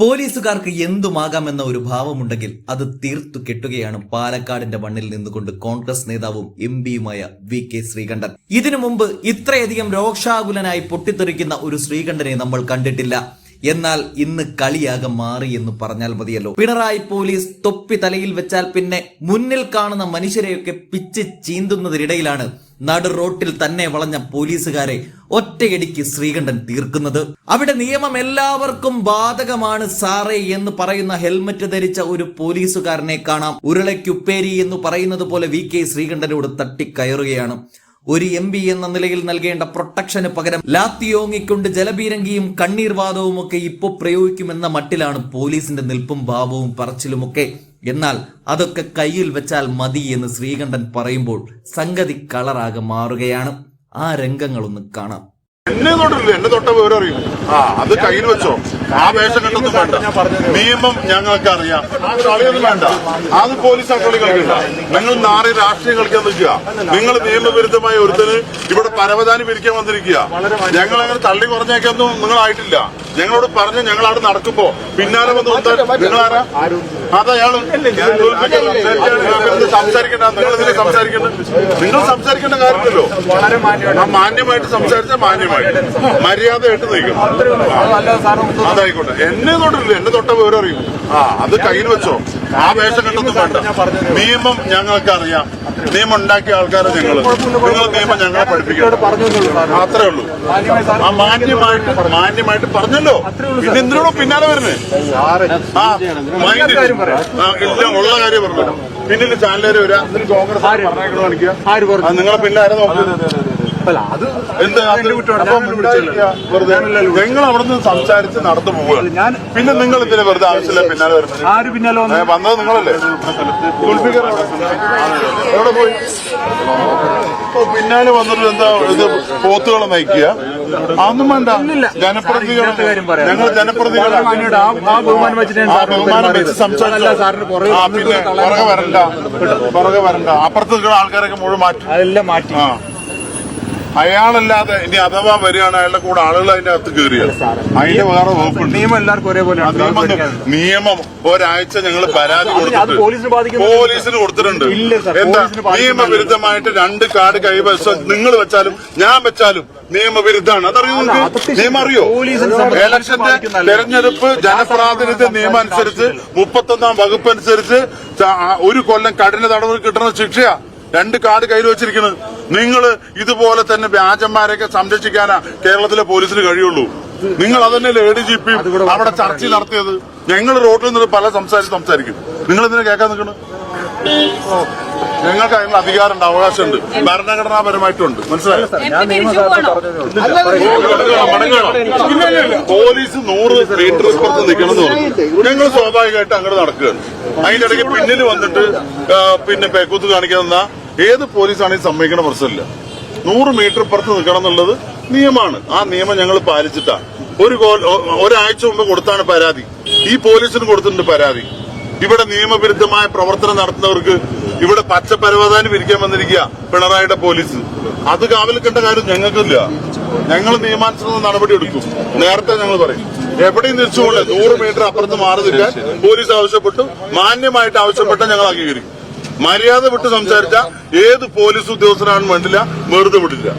പോലീസുകാർക്ക് എന്തുമാകാമെന്ന ഒരു ഭാവമുണ്ടെങ്കിൽ അത് തീർത്തു കെട്ടുകയാണ് പാലക്കാടിന്റെ മണ്ണിൽ നിന്നുകൊണ്ട് കോൺഗ്രസ് നേതാവും എം പിയുമായ വി കെ ശ്രീകണ്ഠൻ. ഇതിനു മുമ്പ് ഇത്രയധികം രോക്ഷാകുലനായി പൊട്ടിത്തെറിക്കുന്ന ഒരു ശ്രീകണ്ഠനെ നമ്മൾ കണ്ടിട്ടില്ല. എന്നാൽ ഇന്ന് കളിയാകെ മാറി എന്ന് പറഞ്ഞാൽ മതിയല്ലോ. പിണറായി പോലീസ് തൊപ്പി തലയിൽ വെച്ചാൽ പിന്നെ മുന്നിൽ കാണുന്ന മനുഷ്യരെയൊക്കെ പിച്ച് ചീന്തുന്നതിനിടയിലാണ് നടു റോട്ടിൽ തന്നെ വളഞ്ഞ പോലീസുകാരെ ഒറ്റയടിക്ക് ശ്രീകണ്ഠൻ തീർക്കുന്നത്. അവിടെ നിയമം എല്ലാവർക്കും ബാധകമാണ് സാറേ എന്ന് പറയുന്ന ഹെൽമറ്റ് ധരിച്ച ഒരു പോലീസുകാരനെ കാണാം. ഉരുളയ്ക്കുപ്പേരി എന്ന് പറയുന്നത് പോലെ വി കെ ശ്രീകണ്ഠനോട് തട്ടിക്കയറുകയാണ്. ഒരു എം പി എന്ന നിലയിൽ നൽകേണ്ട പ്രൊട്ടക്ഷന് പകരം ലാത്തിയോങ്ങിക്കൊണ്ട് ജലപീരങ്കിയും കണ്ണീർവാദവും ഒക്കെ ഇപ്പൊ പ്രയോഗിക്കുമെന്ന മട്ടിലാണ് പോലീസിന്റെ നിൽപ്പും ഭാവവും പറച്ചിലുമൊക്കെ. എന്നാൽ അതൊക്കെ കയ്യിൽ വെച്ചാൽ മതി എന്ന് ശ്രീകണ്ഠൻ പറയുമ്പോൾ സംഗതി കളറാകെ മാറുകയാണ്. ആ രംഗങ്ങളൊന്ന് കാണാം. എന്നെ തൊട്ടില്ല എന്നെ തൊട്ട വിവരം അറിയും. ആ അത് കയ്യിൽ വെച്ചോ. ആ വേഷം കണ്ടൊന്നും വേണ്ട. നിയമം ഞങ്ങൾക്ക് അറിയാം. ആ കളിയൊന്നും വേണ്ട. അത് പോലീസ് ആ കളി കളിക്കണ്ട. നിങ്ങൾ നാറി രാഷ്ട്രീയം കളിക്കാൻ നിൽക്കുക. നിങ്ങൾ നിയമവിരുദ്ധമായ ഒരുത്തന് ഇവിടെ പരവതാനി പിരിക്കാൻ വന്നിരിക്കുക. ഞങ്ങൾ അങ്ങനെ തള്ളി കുറഞ്ഞേക്കൊന്നും നിങ്ങളായിട്ടില്ല ഞങ്ങളോട് പറഞ്ഞ് ഞങ്ങൾ അവിടെ നടക്കുമ്പോ പിന്നാലെ വന്ന് നിങ്ങളാരാ? അതയാൾ സംസാരിക്കണ്ട. നിങ്ങൾ ഇതിനെ സംസാരിക്കണ്ട. നിങ്ങൾ സംസാരിക്കേണ്ട കാര്യമില്ലല്ലോ. മാന്യമായിട്ട് സംസാരിച്ച മാന്യമായിട്ട് മര്യാദയായിട്ട് നിൽക്കണം അതായിക്കോട്ടെ. എന്നെ തൊട്ടില്ല എന്നെ തൊട്ട വിവരം അറിയും ആ അത് കയ്യിൽ വെച്ചോ. ആ വേഷം കണ്ടൊന്നും വേണ്ട. നിയമം ഞങ്ങൾക്ക് അറിയാം നിയമം ഉണ്ടാക്കിയ ആൾക്കാരെ ഞങ്ങൾ നിങ്ങൾ നിയമം ഞങ്ങളെ പഠിപ്പിക്കണം. അത്രേ ഉള്ളൂ. ആ മാന്യമായിട്ട് മാന്യമായിട്ട് പറഞ്ഞല്ലോ. പിന്നെ എന്തിനാണോ പിന്നാലെ വരുന്നേ? ആ ഇല്ല. ഉള്ള കാര്യം പറഞ്ഞു പിന്നിൽ ചാനലുകാർ വരാം. എന്നിട്ട് കോൺഗ്രസ് നിങ്ങളെ പിന്നെ ആരെ നോക്കുന്നത് അല്ല അത് നിങ്ങൾ അവിടെ നിന്ന് സംസാരിച്ച് നടന്നു പോവുക. ഞാൻ പിന്നെ നിങ്ങൾ ഇതിന് വെറുതെ ആവശ്യമില്ല പിന്നാലെ വരുന്നത് ആര് പിന്നാലെ വന്നത് നിങ്ങളല്ലേ? കുൽഫിക്കർ എവിടെ? പോയി? പിന്നാലെ വന്നിട്ട് എന്താ ഇത് പോത്തുകളെ നയിക്കുക? അതൊന്നും വേണ്ട. ജനപ്രതിനിധികൾ. ഞങ്ങൾ പുറകെ പിന്നെ പുറകെ വരണ്ട. പുറകെ വരണ്ട. അപ്പുറത്ത് നിൽക്കുന്ന ആൾക്കാരൊക്കെ മുഴുവൻ മാറ്റി. അതെല്ലാം മാറ്റി. ആ. അയാളല്ലാതെ ഇനി അഥവാ വരികയാണ് അയാളുടെ കൂടെ ആളുകൾ അതിന്റെ അകത്ത് കയറിയത്. അതിന്റെ വേറെ വകുപ്പുണ്ട്. നിയമം എല്ലാവർക്കും ഒരേപോലെ നിയമം ഒരാഴ്ച ഞങ്ങൾ പരാതി കൊടുത്തിട്ടുണ്ട്. കൊടുത്തിട്ട് പോലീസിന് കൊടുത്തിട്ടുണ്ട്. എന്താ? നിയമവിരുദ്ധമായിട്ട് രണ്ട് കാർഡ് കൈവശം നിങ്ങൾ വെച്ചാലും ഞാൻ വെച്ചാലും നിയമവിരുദ്ധമാണ്. അതറിയോ നിങ്ങൾക്ക്? നിയമം അറിയോ? ഇലക്ഷന്റെ തെരഞ്ഞെടുപ്പ് ജനപ്രാതിനിധ്യ നിയമം അനുസരിച്ച് മുപ്പത്തൊന്നാം വകുപ്പ് അനുസരിച്ച് ഒരു കൊല്ലം കഠിന തടവ് കിട്ടുന്ന ശിക്ഷയാ. രണ്ട് കാർഡ് കയ്യിൽ വെച്ചിരിക്കുന്നത് നിങ്ങൾ ഇതുപോലെ തന്നെ വ്യാജന്മാരെയൊക്കെ സംരക്ഷിക്കാനാ കേരളത്തിലെ പോലീസിന് കഴിയുള്ളൂ. നിങ്ങൾ അതന്നെയല്ലേ എ ഡി ജി പി അവിടെ ചർച്ച നടത്തിയത്. ഞങ്ങൾ റോഡിൽ നിന്ന് പല സംസാരിച്ച് സംസാരിക്കും. നിങ്ങൾ ഇതിനെ കേൾക്കാൻ നിൽക്കണം? ഞങ്ങൾക്ക് അതിനുള്ള അധികാരമുണ്ട് അവകാശമുണ്ട്. ഭരണഘടനാപരമായിട്ടുണ്ട്. മനസ്സിലായോ. പോലീസ് നൂറ് മീറ്റർ പുറത്ത് നിൽക്കണമെന്ന് പറഞ്ഞു. ഞങ്ങൾ സ്വാഭാവികമായിട്ട് അങ്ങോട്ട് നടക്കുകയാണ് അതിന്റെ ഇടയ്ക്ക് പിന്നിൽ വന്നിട്ട് പിന്നെ പേക്കൂത്ത് കാണിക്കുന്ന ഏത് പോലീസാണെങ്കിലും സമ്മതിക്കണ പ്രശ്നമില്ല. നൂറ് മീറ്റർ പുറത്ത് നിൽക്കണം എന്നുള്ളത് നിയമമാണ്. ആ നിയമം ഞങ്ങൾ പാലിച്ചിട്ടാണ് ഒരു ഒരാഴ്ച മുമ്പ് കൊടുത്താണ് പരാതി. ഈ പോലീസിന് കൊടുത്തിട്ടുണ്ട് പരാതി. ഇവിടെ നിയമവിരുദ്ധമായ പ്രവർത്തനം നടത്തുന്നവർക്ക് ഇവിടെ പച്ച പരവതാനി പിരിക്കാൻ വന്നിരിക്കുക പിണറായിയുടെ പോലീസ്. അത് കാവലിക്കേണ്ട കാര്യം ഞങ്ങൾക്കില്ല. ഞങ്ങൾ നിയമാനുസൃത നടപടി എടുക്കും. നേരത്തെ ഞങ്ങൾ പറയും. എവിടെയും തിരിച്ചുകൊണ്ട് നൂറ് മീറ്റർ അപ്പുറത്ത് മാറി നിൽക്കാൻ പോലീസ് ആവശ്യപ്പെട്ടു. മാന്യമായിട്ട് ആവശ്യപ്പെട്ട ഞങ്ങൾ അംഗീകരിക്കും. മര്യാദ വിട്ട് സംസാരിച്ച ഏത് പോലീസ് ഉദ്യോഗസ്ഥനാണെന്ന് വേണ്ടില്ല വെറുതെ വിടില്ല.